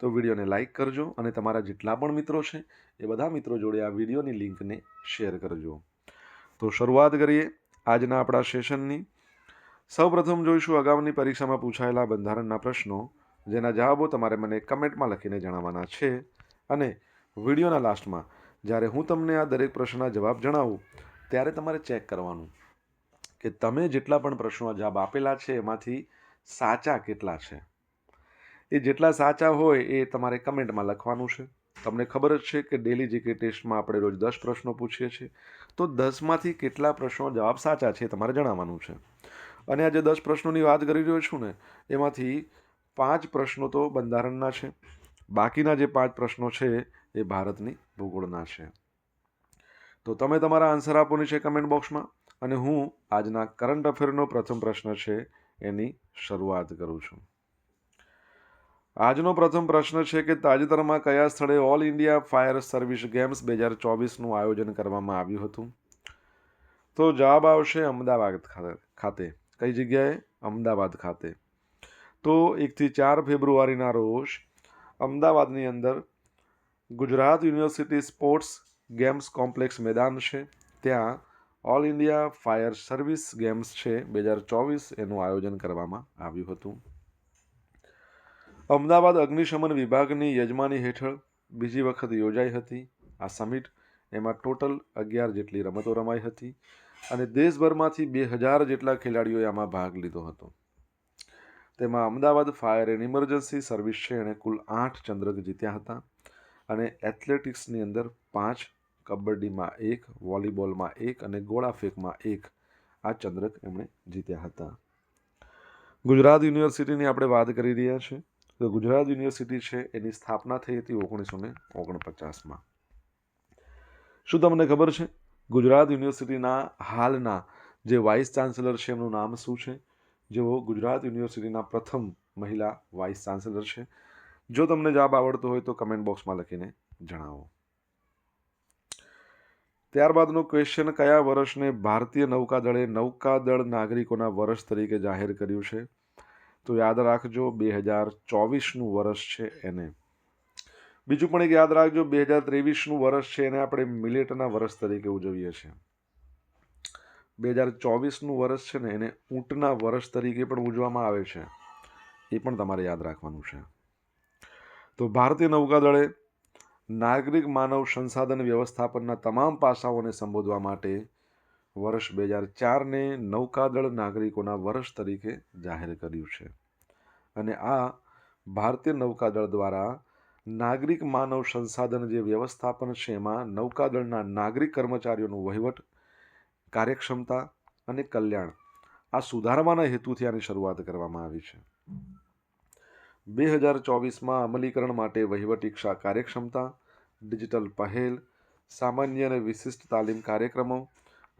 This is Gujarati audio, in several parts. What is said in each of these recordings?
તો વિડીયોને લાઇક કરજો અને તમારા જેટલા પણ મિત્રો છે, એ બધા મિત્રો જોડે આ વિડીયોની લિંકને શેર કરજો. તો શરૂઆત કરીએ આજના આપણા સેશનની. સૌપ્રથમ જોઈશું અગાઉની પરીક્ષામાં પૂછાયેલા બંધારણના પ્રશ્નો, જેના જવાબો તમારે મને કમેન્ટમાં લખીને જણાવવાના છે અને વિડીયોના લાસ્ટમાં જ્યારે હું તમને આ દરેક પ્રશ્નના જવાબ જણાવું, ત્યારે તમારે ચેક કરવાનું કે તમે જેટલા પણ પ્રશ્નો જવાબ આપેલા છે, એમાંથી સાચા કેટલા છે. એ જેટલા સાચા હોય એ તમારે કમેન્ટમાં લખવાનું છે. તમને ખબર જ છે કે ડેલી જીકે ટેસ્ટમાં આપણે રોજ દસ પ્રશ્નો પૂછીએ છીએ, તો દસમાંથી કેટલા પ્રશ્નો જવાબ સાચા છે તમારે જણાવવાનું છે. અને આ જે દસ પ્રશ્નોની વાત કરી રહ્યો છું ને, એમાંથી પાંચ પ્રશ્નો તો બંધારણના છે. બાકીના જે પાંચ પ્રશ્નો છે એ ભારતની ભૂગોળના છે. તો તમે તમારા આન્સર આપવાની છે કમેન્ટ બોક્સમાં અને હું આજના કરંટ અફેરનો પ્રથમ પ્રશ્ન છે એની શરૂઆત કરું છું. આજનો પ્રથમ પ્રશ્ન છે કે તાજેતરમાં કયા સ્થળે all India fire service games બે હજાર ચોવીસનું આયોજન કરવામાં આવ્યું હતું? તો જવાબ આવશે અમદાવાદ ખાતે કઈ જગ્યાએ? અમદાવાદ ખાતે. તો એકથી ચાર ફેબ્રુઆરીના રોજ અમદાવાદની અંદર Gujarat university sports games complex મેદાન છે. ત્યાં all India fire service games છે, બે હજાર ચોવીસ એનું આયોજન કરવામાં આવ્યું હતું. અમદાવાદ અગ્નિશમન વિભાગની યજમાની હેઠળ બીજી વખત યોજાઈ હતી. આ સમિટ એમાં ટોટલ અગિયાર જેટલી રમતો રમાઈ હતી અને દેશભરમાંથી બે હજાર જેટલા ખેલાડીઓએ આમાં ભાગ લીધો હતો. તેમાં Ahmedabad fire and emergency service છે એણે કુલ આઠ ચંદ્રક જીત્યા હતા અને એથ્લેટિક્સની અંદર પાંચ, કબડ્ડીમાં એક, વોલીબોલમાં એક અને ગોળા ફેંકમાં એક આ ચંદ્રક એમણે જીત્યા હતા. ગુજરાત યુનિવર્સિટીની આપણે વાત કરી રહ્યા છીએ. તો ગુજરાત યુનિવર્સિટી છે, એની સ્થાપના થઈ હતી ઓગણીસો ને ઓગણપચાસમાં. શું તમને ખબર છે? ગુજરાત યુનિવર્સિટીના હાલના જે વાઇસ ચાન્સેલર છે, એમનું નામ શું છે? જેઓ ગુજરાત યુનિવર્સિટીના પ્રથમ મહિલા વાઇસ ચાન્સેલર છે. જો તમને જવાબ આવડતો હોય તો કમેન્ટ બોક્સમાં લખીને જણાવો. ત્યારબાદનો ક્વેશ્ચન કયા વર્ષને ભારતીય નૌકાદળે નૌકાદળ નાગરિકોના વર્ષ તરીકે જાહેર કર્યું છે? તો યાદ રાખજો, બે હજાર ચોવીસનું વર્ષ છે એને. બીજું પણ એક યાદ રાખજો, બે હજાર ત્રેવીસનું વર્ષ છે એને આપણે મિલેટના વર્ષ તરીકે ઉજવીએ છીએ. બે હજાર ચોવીસનું વર્ષ છે ને એને ઊંટના વર્ષ તરીકે પણ ઉજવવામાં આવે છે. એ પણ તમારે યાદ રાખવાનું છે. તો ભારતીય નૌકાદળે નાગરિક માનવ સંસાધન વ્યવસ્થાપનના તમામ પાસાઓને સંબોધવા માટે વર્ષ બે હજાર ચારને નૌકાદળ નાગરિકોના વર્ષ તરીકે જાહેર કર્યું છે. અને આ ભારતીય નૌકાદળ દ્વારા નાગરિક માનવ સંસાધન જે વ્યવસ્થાપન છે, એમાં નૌકાદળના નાગરિક કર્મચારીઓનું વહીવટ, કાર્યક્ષમતા અને કલ્યાણ આ સુધારવાના હેતુથી આની શરૂઆત કરવામાં આવી છે. બે હજાર ચોવીસમાં અમલીકરણ માટે વહીવટી કાર્યક્ષમતા, ડિજિટલ પહેલ, સામાન્ય અને વિશિષ્ટ તાલીમ કાર્યક્રમો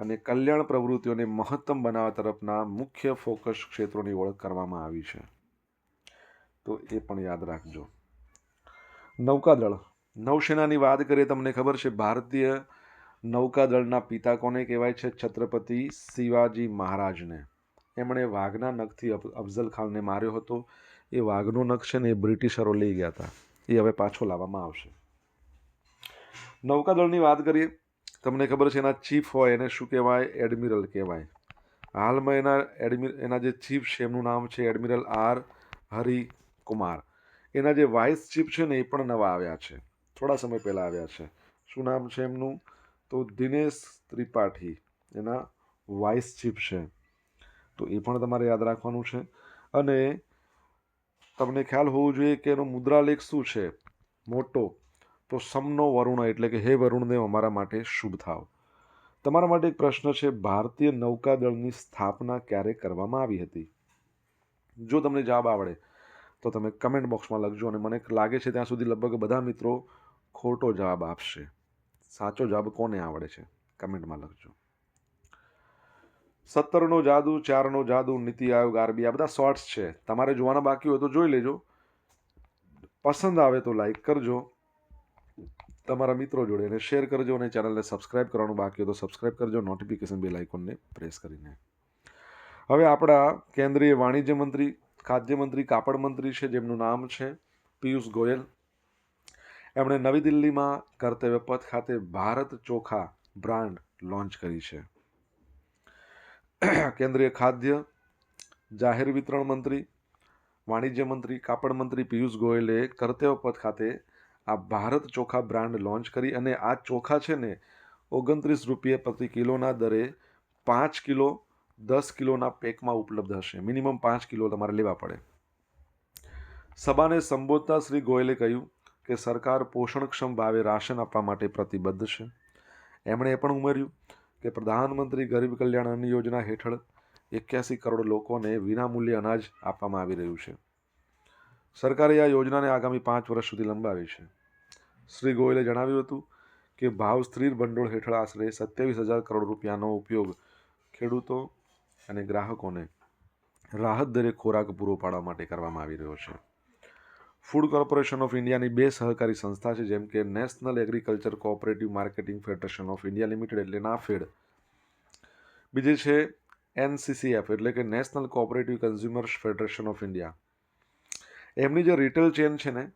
અને કલ્યાણ પ્રવૃત્તિઓને મહત્તમ બનાવવા તરફના મુખ્ય ફોકસ ક્ષેત્રોની ઓળખ કરવામાં આવી છે. તો એ પણ યાદ રાખજો. નૌકાદળ. નૌસેનાની વાત કરીએ, તમને ખબર છે, ભારતીય નૌકાદળના પિતા કોને કહેવાય છે? છત્રપતિ શિવાજી મહારાજને. એમણે વાઘના નખથી અફઝલ ખાનને માર્યો હતો. એ વાઘનો નખ છે ને એ બ્રિટિશરો લઈ ગયા હતા. એ હવે પાછો લાવવામાં આવશે. નૌકાદળની વાત કરીએ તમને ખબર છે એના ચીફ હોય, એને શું કહેવાય? એડમિરલ કહેવાય. હાલમાં એના એડમિર, એના જે ચીફ છે, એમનું નામ છે એડમિરલ આર હરિ કુમાર એના જે વાઇસ ચીફ છે ને, એ પણ નવા આવ્યા છે. થોડા સમય પહેલાં આવ્યા છે. શું નામ છે એમનું? તો દિનેશ ત્રિપાઠી, એના વાઇસ ચીફ છે. તો એ પણ તમારે યાદ રાખવાનું છે. અને તમને ખ્યાલ હોવો જોઈએ કે એનો મુદ્રાલેખ શું છે? મોટો. તો સમનો વરુણ એટલે કે હે વરુણદેવ, અમારા માટે શુભ થાવ. તમારા માટે એક પ્રશ્ન છે, ભારતીય નૌકાદળની સ્થાપના ક્યારે કરવામાં આવી હતી? જો તમને જવાબ આવડે, તો તમે કમેન્ટ બોક્સમાં લખજો અને મને લાગે છે ત્યાં સુધી લગભગ બધા મિત્રો ખોટો જવાબ આપશે. સાચો જવાબ કોને આવડે છે? કમેન્ટમાં લખજો. સત્તરનો જાદુ, ચારનો જાદુ, નીતિ આયોગ, આરબી, આ બધા શોર્ટ્સ છે. તમારે જોવાના બાકી હોય તો જોઈ લેજો. પસંદ આવે તો લાઈક કરજો. તમારા મિત્રો જોડે અને શેર કરજો અને ચેનલને સબસ્ક્રાઇબ કરવાનું બાકી હોય તો સબસ્ક્રાઇબ કરજો નોટિફિકેશન બેલ આઇકોનને પ્રેસ કરીને. હવે આપણા કેન્દ્રીય વાણિજ્ય મંત્રી, ખાદ્ય મંત્રી, કાપડ મંત્રી છે, જેમનું નામ છે પિયુષ ગોયલ. એમણે નવી દિલ્હીમાં કર્તવ્ય પથ ખાતે ભારત ચોખા બ્રાન્ડ લોન્ચ કરી છે. કેન્દ્રીય ખાદ્ય, જાહેર વિતરણ મંત્રી, વાણિજ્ય મંત્રી, કાપડ મંત્રી પિયુષ ગોયલે કર્તવ્ય પથ ખાતે આ ભારત ચોખા બ્રાન્ડ લોન્ચ કરી અને આ ચોખા છે ને ઓગણત્રીસ રૂપિયા પ્રતિ કિલોના દરે પાંચ કિલો, દસ કિલોના પેકમાં ઉપલબ્ધ હશે. મિનિમમ પાંચ કિલો તમારે લેવા પડે. સભાને સંબોધતા શ્રી ગોયલે કહ્યું કે સરકાર પોષણક્ષમ ભાવે રાશન આપવા માટે પ્રતિબદ્ધ છે. એમણે એ પણ ઉમેર્યું કે પ્રધાનમંત્રી ગરીબ કલ્યાણ અન્ન યોજના હેઠળ એક્યાસી કરોડ લોકોને વિનામૂલ્યે અનાજ આપવામાં આવી રહ્યું છે. સરકારે આ યોજનાને આગામી પાંચ વર્ષ સુધી લંબાવી છે. શ્રી ગોયલે જણાવ્યું હતું કે ભાવ સ્થિર ભંડોળ હેઠળ આશરે સત્યાવીસ હજાર કરોડ રૂપિયાનો ઉપયોગ ખેડૂતો અને ગ્રાહકોને રાહત દરે ખોરાક પૂરો પાડવા માટે કરવામાં આવી રહ્યો છે. ફૂડ કોર્પોરેશન ઓફ ઇન્ડિયાની બે સહકારી સંસ્થા છે, જેમ કે national agriculture cooperative marketing federation of India limited એટલે નાફેડ. બીજી છે એનસીસીએફ એટલે કે national cooperative consumers federation of India. એમની જે રિટેલ ચેન છે ને,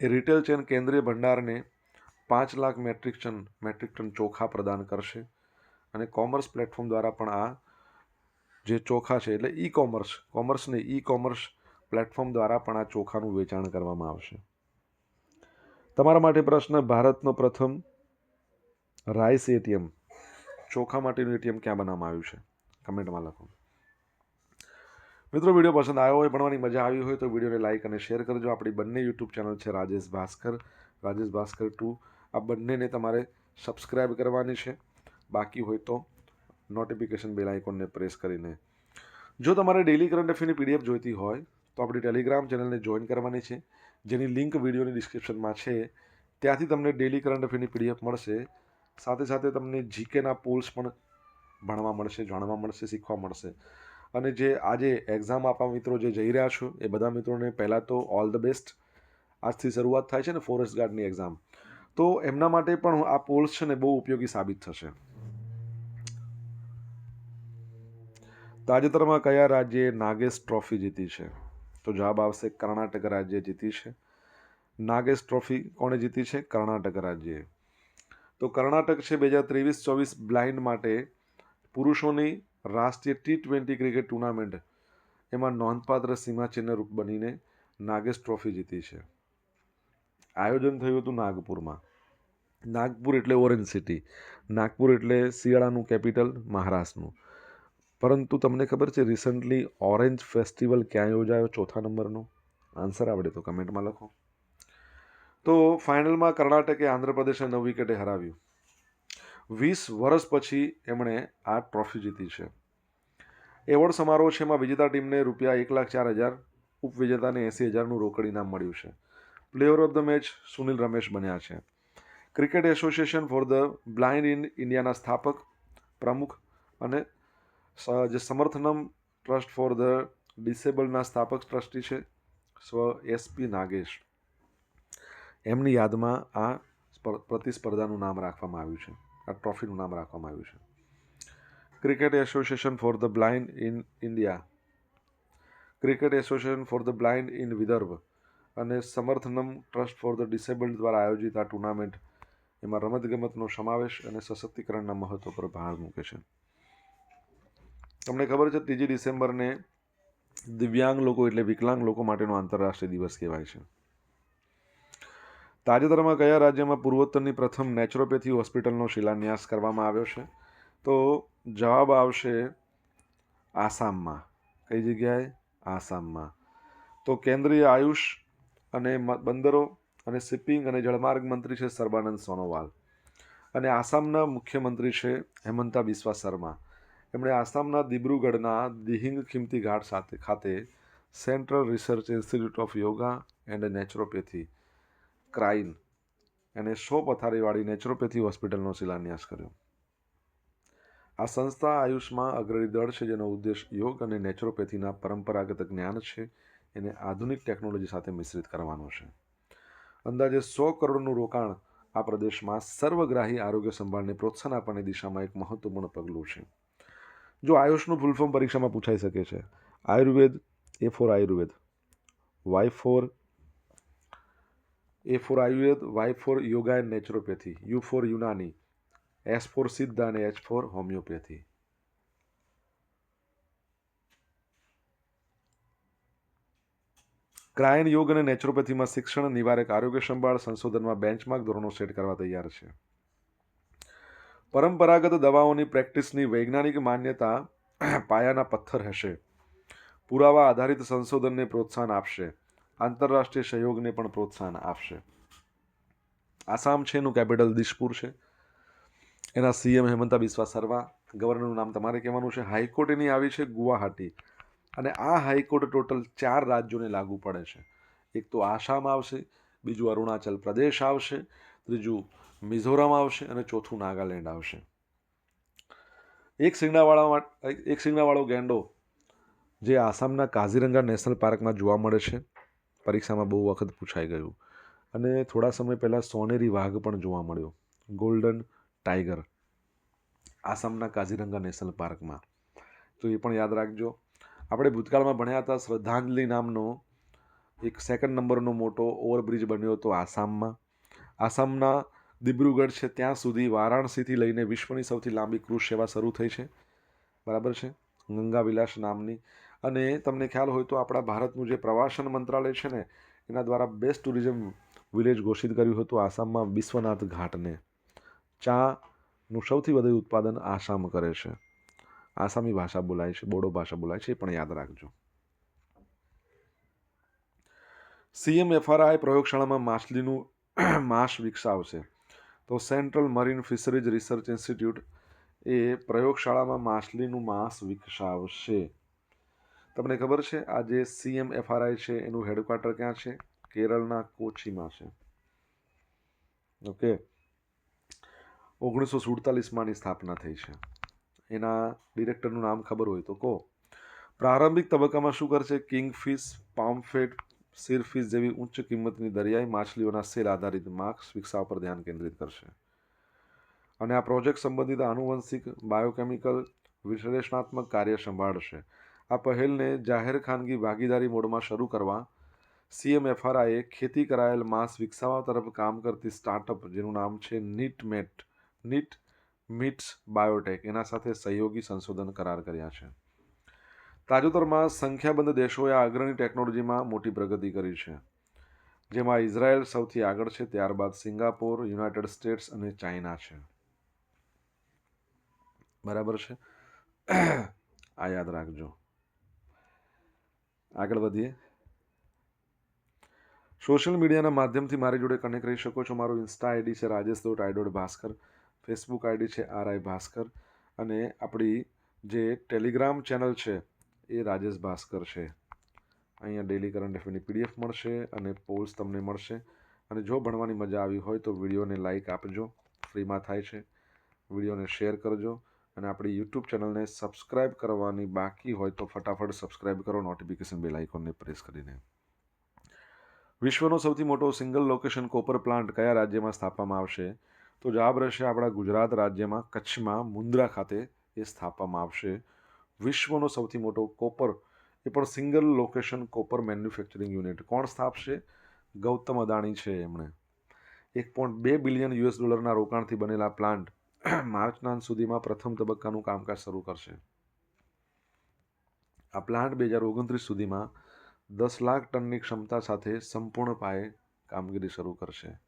એ રિટેલ ચેન કેન્દ્રીય ભંડારને પાંચ lakh metric tonne metric tonne ચોખા પ્રદાન કરશે. અને કોમર્સ પ્લેટફોર્મ દ્વારા પણ આ જે ચોખા છે, એટલે ઈ કોમર્સ કોમર્સ નહીં ઈ કોમર્સ પ્લેટફોર્મ દ્વારા પણ આ ચોખાનું વેચાણ કરવામાં આવશે. તમારા માટે પ્રશ્ન, ભારતનો પ્રથમ રાઈસ એટીએમ ચોખા માટેનું એટીએમ ક્યાં બનાવવામાં આવ્યું છે? કમેન્ટમાં લખો. મિત્રો, વીડિયો પસંદ આવ્યો હોય, ભણવાની મજા આવી હોય, તો વિડીયોને લાઇક અને શેર કરજો. આપણી બંને યુટ્યુબ ચેનલ છે રાજેશ ભાસ્કર રાજેશ ભાસ્કર ટુ. આ બંનેને તમારે સબસ્ક્રાઇબ કરવાની છે. બાકી હોય તો નોટિફિકેશન બેલ આઇકોનને પ્રેસ કરીને. જો તમારે ડેલી કરંટ અફેરની પીડીએફ જોઈતી હોય, તો આપણી ટેલિગ્રામ ચેનલને જોઈન કરવાની છે. જેની લિંક વિડીયોની ડિસ્ક્રિપ્શનમાં છે. ત્યાંથી તમને ડેલી કરંટ અફેરની પીડીએફ મળશે. સાથે સાથે તમને જીકેના પોલ્સ પણ ભણવા મળશે, જાણવા મળશે, શીખવા મળશે. અને જે આજે એક્ઝામ આપવા મિત્રો જે જઈ રહ્યા છો, એ બધા મિત્રોને પહેલાં તો ઓલ ધ બેસ્ટ આજથી શરૂઆત થાય છે ને ફોરેસ્ટ ગાર્ડની એક્ઝામ તો એમના માટે પણ આ પોલ્સ છે ને બહુ ઉપયોગી સાબિત થશે. તાજેતરમાં કયા રાજ્યે નાગેશ ટ્રોફી જીતી છે? તો જવાબ આવશે કર્ણાટક રાજ્ય જીતી છે. નાગેશ ટ્રોફી કોણે જીતી છે? કર્ણાટક રાજ્યએ. તો કર્ણાટક છે બે હજાર ત્રેવીસ ચોવીસ બ્લાઇન્ડ માટે પુરુષોની રાષ્ટ્રીય ટી ટ્વેન્ટી ક્રિકેટ ટુર્નામેન્ટ એમાં નોંધપાત્ર સીમાચિહ્ન રૂપ બનીને નાગેશ ટ્રોફી જીતી છે. આયોજન થયું હતું નાગપુરમાં. નાગપુર એટલે ઓરેન્જ સિટી નાગપુર એટલે શિયાળાનું કેપિટલ મહારાષ્ટ્રનું. પરંતુ તમને ખબર છે રિસન્ટલી ઓરેન્જ ફેસ્ટિવલ ક્યાં યોજાયો ચોથા નંબરનો? આન્સર આવડે તો કમેન્ટમાં લખો. તો ફાઇનલમાં કર્ણાટકે આંધ્રપ્રદેશને નવ વિકેટે હરાવ્યું. વીસ વર્ષ પછી એમણે આ ટ્રોફી જીતી છે. એવોર્ડ સમારોહ છે એમાં વિજેતા ટીમને રૂપિયા એક લાખ ચાર હજાર, ઉપવિજેતાને એંસી હજારનું રોકડ ઇનામ મળ્યું છે. Player of the match Sunil Ramesh બન્યા છે. Cricket association for the blind in ઇન્ડિયાના સ્થાપક, પ્રમુખ અને જે સમર્થનમ ટ્રસ્ટ ફોર ધ ડિસેબલના સ્થાપક ટ્રસ્ટી છે, સ્વ એસપી નાગેશ. એમની યાદમાં આ પ્રતિસ્પર્ધાનું નામ રાખવામાં આવ્યું છે. આ ટ્રોફીનું નામ રાખવામાં આવ્યું છે. Cricket association for the blind in India. Cricket association for the blind in Vidarbha અને Samarthanam trust for the disabled દ્વારા આયોજિત આ ટુર્નામેન્ટ એમાં રમતગમતનો સમાવેશ અને સશક્તિકરણના મહત્વ પર ભાર મૂકે છે. તમને ખબર છે, ત્રીજી ડિસેમ્બરને દિવ્યાંગ લોકો એટલે વિકલાંગ લોકો માટેનો આંતરરાષ્ટ્રીય દિવસ કહેવાય છે. તાજેતરમાં કયા રાજ્યમાં પૂર્વોત્તરની પ્રથમ નેચરોપેથી હોસ્પિટલનો શિલાન્યાસ કરવામાં આવ્યો છે? તો જવાબ આવશે આસામમાં. કઈ જગ્યાએ? આસામમાં. તો કેન્દ્રીય આયુષ અને બંદરો અને શિપિંગ અને જળમાર્ગ મંત્રી છે સર્બાનંદ સોનોવાલ. અને આસામના મુખ્યમંત્રી છે હેમંતા બિસ્વા શર્મા. એમણે આસામના દિબ્રુગઢના દિહિંગ ખિમતી ઘાટ સાથે ખાતે central research institute of yoga and naturopathy ક્રાઇન. એને સો પથારીવાળી નેચરોપેથી હોસ્પિટલનો શિલાન્યાસ કર્યો. આ સંસ્થા આયુષમાં અગ્રણી દળ છે, જેનો ઉદ્દેશ યોગ અને નેચરોપેથીના પરંપરાગત જ્ઞાન છે, એને આધુનિક ટેકનોલોજી સાથે મિશ્રિત કરવાનો છે. અંદાજે સો કરોડનું રોકાણ આ પ્રદેશમાં સર્વગ્રાહી આરોગ્ય સંભાળને પ્રોત્સાહન આપવાની દિશામાં એક મહત્વપૂર્ણ પગલું છે. જો આયુષનું ફૂલફોર્મ પરીક્ષામાં પૂછાઈ શકે છે, Ayurveda A for Ayurveda. Y for A for Ayurveda Y for yoga and naturopathy U for Unani S for Siddha અને એચ ફોર હોમિયોપેથી ક્રાયન યોગ અને નેચરોપેથીમાં શિક્ષણ, નિવારક, આરોગ્ય સંભાળ, સંશોધનમાં બેન્ચમાર્ક ધોરણો સેટ કરવા તૈયાર છે. પરંપરાગત દવાઓની પ્રેક્ટિસની વૈજ્ઞાનિક માન્યતા પાયાના પથ્થર હશે. પુરાવા આધારિત સંશોધનને પ્રોત્સાહન આપશે. આંતરરાષ્ટ્રીય સહયોગને પણ પ્રોત્સાહન આપશે. આસામ છે એનું કેપિટલ દિશપુર છે. એના સીએમ હેમંતા બિસ્વા સર્મા ગવર્નરનું નામ તમારે કહેવાનું છે. હાઈકોર્ટ એની આવી છે ગુવાહાટી. અને આ હાઈકોર્ટ ટોટલ ચાર રાજ્યોને લાગુ પડે છે. એક તો આસામ આવશે, બીજું અરુણાચલ પ્રદેશ આવશે, ત્રીજું મિઝોરમ આવશે અને ચોથું નાગાલેન્ડ આવશે. એક શિંગડાવાળા એક શિંગડાવાળો ગેંડો જે આસામના કાઝીરંગા નેશનલ પાર્કમાં જોવા મળે છે. પરીક્ષામાં બહુ વખત પૂછાઈ ગયું. અને થોડા સમય પહેલાં સોનેરી વાઘ પણ જોવા મળ્યો. Golden tiger. આસામના કાઝીરંગા નેશનલ પાર્કમાં. તો એ પણ યાદ રાખજો. આપણે ભૂતકાળમાં ભણ્યા હતા શ્રદ્ધાંજલિ નામનો એક સેકન્ડ નંબરનો મોટો ઓવરબ્રિજ બન્યો હતો આસામમાં. આસામના દિબ્રુગઢ છે ત્યાં સુધી વારાણસીથી લઈને વિશ્વની સૌથી લાંબી ક્રૂઝ સેવા શરૂ થઈ છે. બરાબર છે? ગંગા વિલાસ નામની અને તમને ખ્યાલ હોય તો આપણા ભારતનું જે પ્રવાસન મંત્રાલય છે ને, એના દ્વારા બેસ્ટ ટુરિઝમ વિલેજ ઘોષિત કર્યું હતું આસામમાં વિશ્વનાથ ઘાટને. ચાનું સૌથી વધુ ઉત્પાદન આસામ કરે છે. આસામી ભાષા બોલાય છે, બોડો ભાષા બોલાય છે, એ પણ યાદ રાખજો. સીએમ એફઆરઆઈ પ્રયોગશાળામાં માછલીનું માંસ વિકસાવશે. તો central marine fisheries research institute એ પ્રયોગશાળામાં માછલીનું માંસ વિકસાવશે. તમને ખબર છે, આ જે સીએમ એફઆરઆઈ છે, એનું હેડક્વાર્ટર ક્યાં છે? કેરળના કોચીમાં છે. ઓકે ઓગણીસો સુડતાલીસમાંની સ્થાપના થઈ છે. એના ડિરેક્ટરનું નામ ખબર હોય તો કહો. પ્રારંભિક તબક્કામાં શું કરશે? કિંગફિશ પામફેટ સિરફિશ જેવી ઉચ્ચ કિંમતની દરિયાઈ માછલીઓના સેલ આધારિત માર્ક્સ વિકસાવ પર ધ્યાન કેન્દ્રિત કરશે. અને આ પ્રોજેક્ટ સંબંધિત આનુવંશિક બાયોકેમિકલ વિશ્લેષણાત્મક કાર્ય સંભાળશે. આ પહેલને જાહેર ખાનગી ભાગીદારી મોડમાં શરૂ કરવા સીએમએફઆરઆઈએ ખેતી કરાયેલ માંસ વિકસાવવા તરફ કામ કરતી સ્ટાર્ટઅપ, જેનું નામ છે નીટમેટ, નીટ મિટ્સ બાયોટેક, એના સાથે સહયોગી સંશોધન કરાર કર્યા છે. તાજેતરમાં સંખ્યાબંધ દેશોએ આ અગ્રણી ટેકનોલોજીમાં મોટી પ્રગતિ કરી છે. જેમાં ઇઝરાયલ સૌથી આગળ છે, ત્યારબાદ સિંગાપોર, યુનાઇટેડ સ્ટેટ્સ અને ચાઇના છે. બરાબર છે? આ યાદ રાખજો. આગળ વધીએ. સોશિયલ મીડિયાના માધ્યમથી મારી જોડે કનેક્ટ રહી શકો છો. મારું ઇન્સ્ટા આઈડી છે Rajesh dot I dot Bhaskar. Facebook ID છે આર આઈ ભાસ્કર. અને આપણી જે ટેલિગ્રામ ચેનલ છે એ રાજેશ ભાસ્કર છે. અહીંયા ડેલી કરંટ અફેરની પીડીએફ મળશે અને પોલ્સ તમને મળશે. અને જો ભણવાની મજા આવી હોય તો વિડીયોને લાઇક આપજો. ફ્રીમાં થાય છે. વિડીયોને શેર કરજો. અને આપણી યુટ્યુબ ચેનલને સબસ્ક્રાઇબ કરવાની બાકી હોય તો ફટાફટ સબસ્ક્રાઇબ કરો નોટિફિકેશન બેલ આઇકોનને પ્રેસ કરીને. વિશ્વનો સૌથી મોટો સિંગલ લોકેશન કોપર પ્લાન્ટ કયા રાજ્યમાં સ્થાપવામાં આવશે? તો જવાબ રહેશે આપણા ગુજરાત રાજ્યમાં કચ્છમાં મુન્દ્રા ખાતે એ સ્થાપવામાં આવશે. વિશ્વનો સૌથી મોટો કોપર એ પણ single location copper manufacturing unit કોણ સ્થાપશે? ગૌતમ અદાણી છે એમણે. એક પોઈન્ટ બે બિલિયન યુએસ ડોલરના રોકાણથી બનેલા પ્લાન્ટ માર્ચના અંત સુધીમાં પ્રથમ તબક્કાનું કામકાજ શરૂ કરશે. આ પ્લાન્ટ બે હજાર ઓગણત્રીસ સુધીમાં દસ લાખ ટનની ક્ષમતા સાથે સંપૂર્ણ પાયે કામગીરી શરૂ કરશે.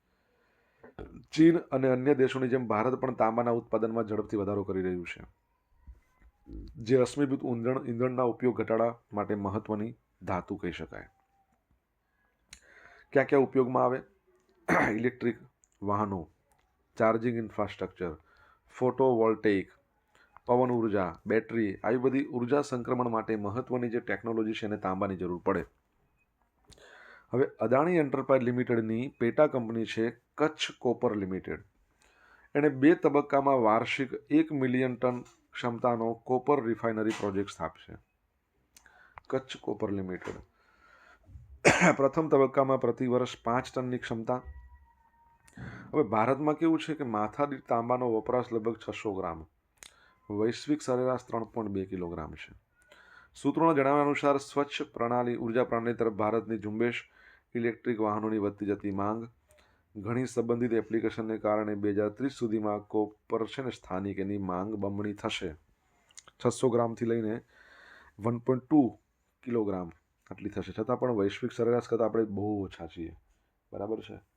ચીન અને અન્ય દેશોની જેમ ભારત પણ તાંબાના ઉત્પાદનમાં ઝડપથી વધારો કરી રહ્યું છે. જે અશ્મિભૂત ઈંધણ ઈંધણના ઉપયોગ ઘટાડવા માટે મહત્વની ધાતુ કહી શકાય. ક્યાં ક્યાં ઉપયોગમાં આવે? ઇલેક્ટ્રિક વાહનો, ચાર્જિંગ ઇન્ફ્રાસ્ટ્રક્ચર ફોટોવોલ્ટેઇક, પવન ઊર્જા, બેટરી, આવી બધી ઊર્જા સંક્રમણ માટે મહત્ત્વની જે ટેકનોલોજી છે એને તાંબાની જરૂર પડે. હવે અદાણી એન્ટરપ્રાઇઝ લિમિટેડની પેટા કંપની છે કચ્છ કોપર લિમિટેડ. એણે બે તબક્કામાં વાર્ષિક એક મિલિયન ટન ક્ષમતાનો copper refinery project સ્થાપશે. Kutch copper limited. પ્રથમ તબક્કામાં પ્રતિ વર્ષ પાંચ ટનની ક્ષમતા હવે ભારતમાં કેવું છે કે માથાદીઠ તાંબાનો વપરાશ લગભગ છસો ગ્રામ. વૈશ્વિક સરેરાશ ત્રણ પોઈન્ટ બે કિલોગ્રામ છે. સૂત્રોના જણાવ્યા અનુસાર સ્વચ્છ પ્રણાલી, ઊર્જા પ્રણાલી તરફ ભારતની ઝુંબેશ, ઇલેક્ટ્રિક વાહનોની વધતી જતી માંગ, ઘણી સંબંધિત એપ્લિકેશનને કારણે બે હજાર ત્રીસ સુધીમાં કોપર છે ને સ્થાનિક એની માંગ બમણી થશે. છસો ગ્રામથી લઈને વન પોઈન્ટ ટુ કિલોગ્રામ આટલી થશે. છતાં પણ વૈશ્વિક સરેરાશ કરતાં આપણે બહુ ઓછા છીએ. બરાબર છે?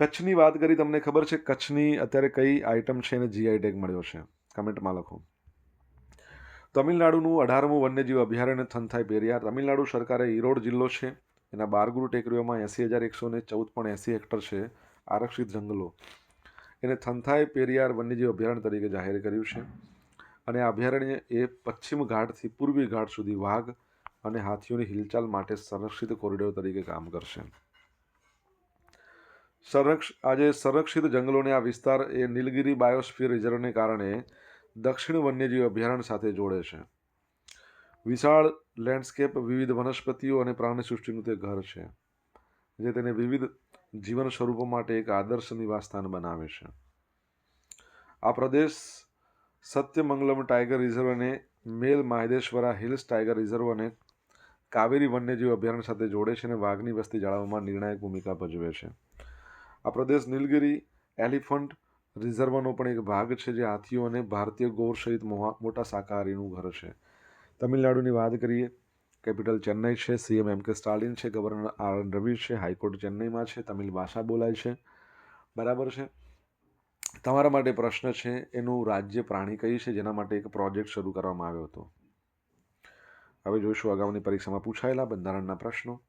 કચ્છની વાત કરી, તમને ખબર છે કચ્છની અત્યારે કઈ આઇટમ છે એને જીઆઈ ટેગ મળ્યો છે? કમેન્ટમાં લખો. તમિલનાડુનું અઢારમું વન્યજીવ અભયારણ્ય થનથાઈ પેરિયાર. તમિલનાડુ સરકારે ઈરોડ જિલ્લો છે, એના બારગુરુ ટેકરીઓમાં એંસી હજાર એકસો ને ચૌદ પણ એંસી હેક્ટર છે આરક્ષિત જંગલો. એને થનથાઈ પેરિયાર વન્યજીવ અભયારણ્ય તરીકે જાહેર કર્યું છે. અને આ અભયારણ્ય એ પશ્ચિમ ઘાટથી પૂર્વી ઘાટ સુધી વાઘ અને હાથીઓની હિલચાલ માટે સંરક્ષિત કોરિડોર તરીકે કામ કરશે. સંરક્ષ, આજે સંરક્ષિત જંગલોને આ વિસ્તાર એ નીલગિરી બાયોસ્ફિયર રિઝર્વને કારણે દક્ષિણ વન્યજીવ અભયારણ્ય સાથે જોડે છે. વિશાળ લેન્ડસ્કેપ વિવિધ વનસ્પતિઓ અને પ્રાણીસૃષ્ટિનું તે ઘર છે, જે તેને વિવિધ જીવન સ્વરૂપો માટે એક આદર્શ નિવાસસ્થાન બનાવે છે. આ પ્રદેશ સત્યમંગલમ ટાઈગર રિઝર્વ અને Male Mahadeshwara hills tiger reserve અને કાવેરી વન્યજીવ અભયારણ્ય સાથે જોડે છે અને વાઘની વસ્તી જાળવવામાં નિર્ણાયક ભૂમિકા ભજવે છે. આ પ્રદેશ નીલગિરી એલિફન્ટ રિઝર્વનો પણ એક ભાગ છે જે હાથીઓ અને ભારતીય ગોર સહિત મોટા શાકાહારીનું ઘર છે. તમિલનાડુની વાત કરીએ, કેપિટલ ચેન્નઈ છે, સીએમ એમ કે સ્ટાલિન છે, ગવર્નર આર એન રવિ છે, હાઈકોર્ટ ચેન્નઈમાં છે, તમિલ ભાષા બોલાય છે. બરાબર છે? તમારા માટે પ્રશ્ન છે, એનું રાજ્ય પ્રાણી કઈ છે, જેના માટે એક પ્રોજેક્ટ શરૂ કરવામાં આવ્યો હતો? હવે જોઈશું, અગાઉની પરીક્ષામાં પૂછાયેલા બંધારણના પ્રશ્નો.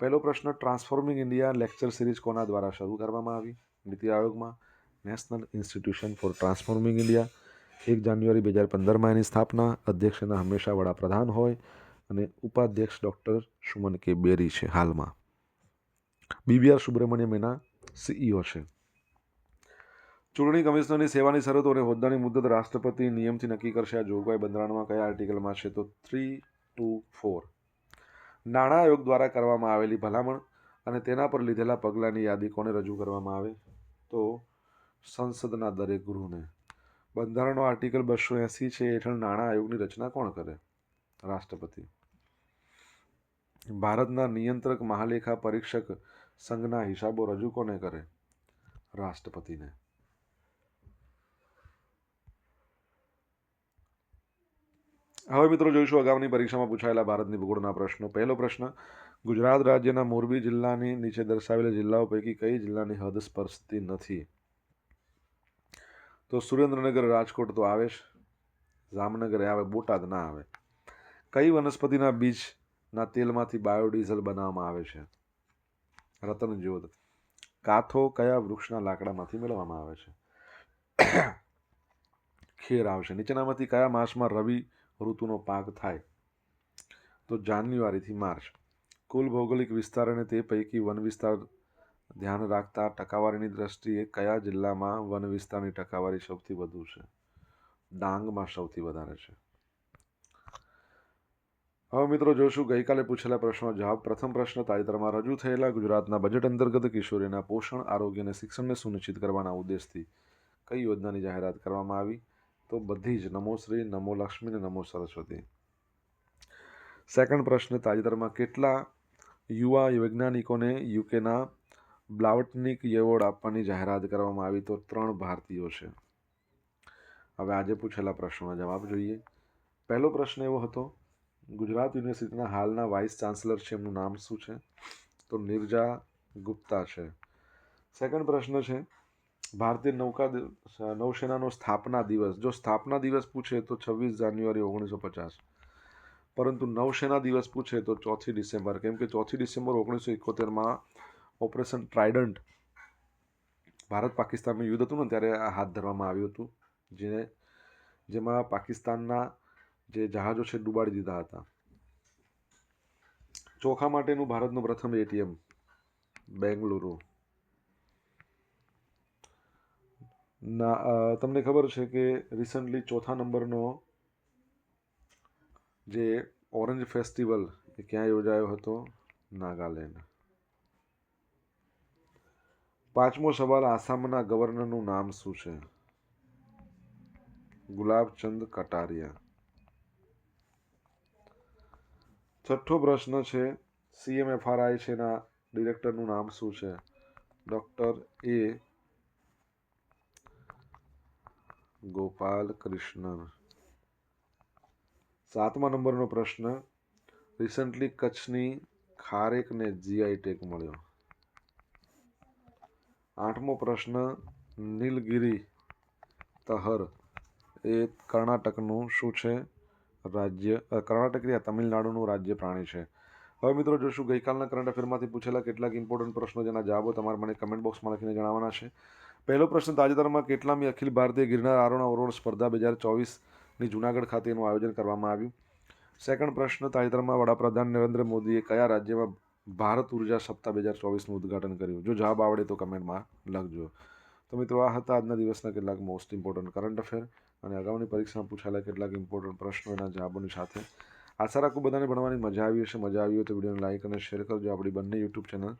પહેલો પ્રશ્ન ટ્રાન્સફોર્મિંગ ઇન્ડિયા લેક્ચર સિરીઝ કોના દ્વારા શરૂ કરવામાં આવી? NITI આયોગમાં national institution for transforming India એક જાન્યુઆરી બે હજાર પંદરમાં એની સ્થાપના, અધ્યક્ષના હંમેશા વડાપ્રધાન હોય અને ઉપાધ્યક્ષ ડૉક્ટર સુમન કે બેરી છે હાલમાં. બીવીઆર સુબ્રમણ્યમ એના સીઈઓ છે. ચૂંટણી કમિશનરની સેવાની શરતો અને હોદ્દાની મુદ્દત રાષ્ટ્રપતિ નિયમથી નક્કી કરશે. આ જોગવાઈ બંધારણમાં કયા આર્ટિકલમાં છે? તો થ્રી ટુ ફોર નાણાં આયોગ દ્વારા કરવામાં આવેલી ભલામણ અને તેના પર લીધેલા પગલાંની યાદી કોને રજૂ કરવામાં આવે? તો સંસદના દરેક ગૃહને. બંધારણનો આર્ટિકલ બસો એંસી છે, હેઠળ નાણાં આયોગની રચના કોણ કરે? રાષ્ટ્રપતિ. ભારતના નિયંત્રક મહાલેખા પરીક્ષક સંઘના હિસાબો રજૂ કોને કરે? રાષ્ટ્રપતિને. હવે મિત્રો જોઈશું અગાઉની પરીક્ષામાં પૂછાયેલા ભારતની ભૂગોળના પ્રશ્નો. પહેલો પ્રશ્ન, ગુજરાત રાજ્યના મોરબી જિલ્લાની નીચે દર્શાવેલા જિલ્લાઓ પૈકી કઈ જિલ્લાની હદ સ્પર્શતી નથી? તો સુરેન્દ્રનગર, રાજકોટ તો આવે જ. જામનગર આવે, બોટાદ ના આવે. કઈ વનસ્પતિના બીજના તેલમાંથી બાયોડીઝલ બનાવવામાં આવે છે? રતન જ્યોત કાથો કયા વૃક્ષના લાકડામાંથી મેળવવામાં આવે છે? ખેર આવશે. નીચેનામાંથી કયા માસમાં રવિ ઋતુનો પાક થાય. તો જાન્યુઆરીથી માર્ચ. કુલ ભૌગોલિક વિસ્તાર અને તે પૈકી વન વિસ્તાર ધ્યાન રાખતા ટકાવારીની દ્રષ્ટિએ કયા જિલ્લામાં વન વિસ્તારની ટકાવારી સૌથી વધુ છે? ડાંગમાં સૌથી વધારે છે. હવે મિત્રો જોશું, ગઈકાલે પૂછેલા પ્રશ્નો જવાબ. પ્રથમ પ્રશ્ન, તાજેતરમાં રજૂ થયેલા ગુજરાતના બજેટ અંતર્ગત કિશોરીના પોષણ, આરોગ્ય અને શિક્ષણને સુનિશ્ચિત કરવાના ઉદ્દેશથી કઈ યોજનાની જાહેરાત કરવામાં આવી? તો બધી જ નમો શ્રી, નમો લક્ષ્મી અને નમો સરસ્વતી. સેકન્ડ પ્રશ્ન, તાજેતરમાં કેટલા યુવા વૈજ્ઞાનિકોને યુકેના બ્લાવટનિક એવોર્ડ આપવાની જાહેરાત કરવામાં આવી? તો ત્રણ ભારતીયો છે. હવે આજે પૂછેલા પ્રશ્નોના જવાબ જોઈએ. પહેલો પ્રશ્ન એવો હતો, ગુજરાત યુનિવર્સિટીના હાલના વાઇસ ચાન્સલર છે, એમનું નામ શું છે? તો નિર્જા ગુપ્તા છે. સેકન્ડ પ્રશ્ન છે ભારતીય નૌકા નૌસેનાનો સ્થાપના દિવસ. જો સ્થાપના દિવસ પૂછે તો છવ્વીસ જાન્યુઆરી ઓગણીસો પચાસ પરંતુ નૌસેના દિવસ પૂછે તો ચોથી ડિસેમ્બર. કેમ કે ચોથી ડિસેમ્બર ઓગણીસો એકોતેરમાં ઓપરેશન ટ્રાઇડન્ટ ભારત પાકિસ્તાનનું યુદ્ધ હતું ને, ત્યારે હાથ ધરવામાં આવ્યું હતું. જેને, જેમાં પાકિસ્તાનના જે જહાજો છે ડૂબાડી દીધા હતા. ચોખા માટેનું ભારતનું પ્રથમ એટીએમ બેંગલુરુ. ના તમને ખબર છે કે રિસન્ટલી ચોથા નંબરનો જે ઓરેન્જ ફેસ્ટિવલ એ ક્યાં યોજાયો હતો? નાગાલેન્ડ. પાંચમો સવાલ, આસામના ગવર્નરનું નામ શું છે? ગુલાબચંદ કટારિયા. છઠ્ઠો પ્રશ્ન છે સીએમએફઆરઆઈ છે એના ડિરેક્ટરનું નામ શું છે? Doctor A Gopal Krishnan. સાતમા નંબરનો પ્રશ્ન રિસન્ટલી કચ્છની ખારેકને જીઆઈ ટેક મળ્યો. આઠમો પ્રશ્ન, નીલગિરી તહર એ કર્ણાટકનું શું છે? રાજ્ય કર્ણાટક યા તમિલનાડુનું રાજ્ય પ્રાણી છે. હવે મિત્રો જોશું ગઈકાલના કરંટ અફેરમાંથી પૂછેલા કેટલાક ઇમ્પોર્ટન્ટ પ્રશ્નો જેના જવાબો તમારે મને કમેન્ટ બોક્સમાં લખીને જણાવવાના છે. પહેલો પ્રશ્ન, તાજેતરમાં કેટલામી અખિલ ભારતીય ગિરનાર આરોહણ અવરોહણ સ્પર્ધા બે હજાર ચોવીસની જૂનાગઢ ખાતે એનું આયોજન કરવામાં આવ્યું. સેકન્ડ પ્રશ્ન, તાજેતરમાં વડાપ્રધાન નરેન્દ્ર મોદીએ કયા રાજ્યમાં ભારત ઊર્જા સપ્તાહ બે હજાર ચોવીસનું ઉદ્ઘાટન કર્યું? જો જવાબ આવડે તો કમેન્ટમાં લખજો. તો મિત્રો, આ હતા આજના દિવસના કેટલાક મોસ્ટ ઇમ્પોર્ટન્ટ કરંટ અફેર અને અગાઉની પરીક્ષામાં પૂછાયેલા કેટલાક ઇમ્પોર્ટન્ટ પ્રશ્નો એના જવાબોની સાથે. આશા રાખું બધાને ભણવાની મજા આવી હશે, મજા આવી હોય તો વિડીયોને લાઇક અને શેર કરજો. આપણી બંને યુટ્યુબ ચેનલ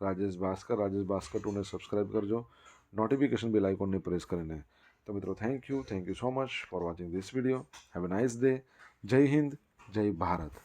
રાજેશ ભાસ્કર રાજેશ ભાસ્કર ટુને સબસ્ક્રાઇબ કરજો. નોટિફિકેશન બેલ આઇકોનને પ્રેસ કરીને. તો મિત્રો thank you thank you so much for watching this video have a nice day Jai Hind Jai Bharat